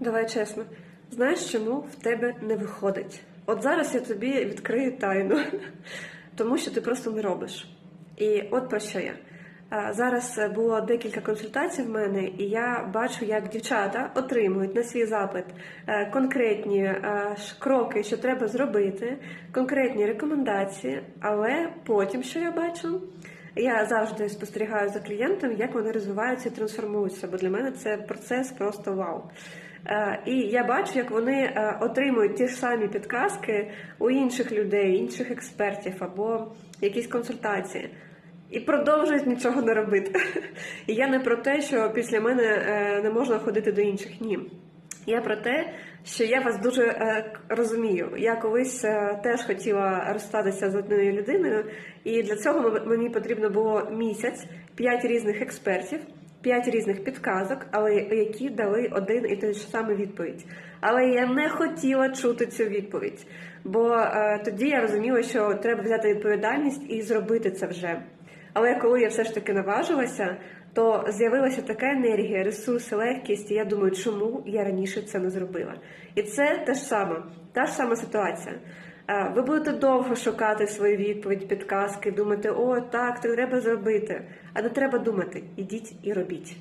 Давай чесно. Знаєш, чому в тебе не виходить? От зараз я тобі відкрию тайну, тому що ти просто не робиш. І от про що я. Зараз е, було декілька консультацій в мене, і я бачу, як дівчата отримують на свій запит е, конкретні е, кроки, що треба зробити, конкретні рекомендації. Але потім, що я бачу, я завжди спостерігаю за клієнтом, як вони розвиваються і трансформуються, бо для мене це процес просто вау. Е, І я бачу, як вони е, отримують ті ж самі підказки у інших людей, інших експертів або якісь консультації. І продовжують нічого не робити. І я не про те, що після мене е, не можна ходити до інших. Ні. Я про те, що я вас дуже розумію. Я колись теж хотіла розстатися з одною людиною, і для цього мені потрібно було місяць, п'ять різних експертів, п'ять різних підказок, але які дали один і той ж самий відповідь. Але я не хотіла чути цю відповідь, бо е, тоді я розуміла, що треба взяти відповідальність і зробити це вже. Але коли я все ж таки наважилася, то з'явилася така енергія, ресурси, легкість, і я думаю, чому я раніше це не зробила. І це те ж саме, та ж сама ситуація. Ви будете довго шукати свою відповідь, підказки, думати, о, так, то треба зробити. А не треба думати, ідіть і робіть.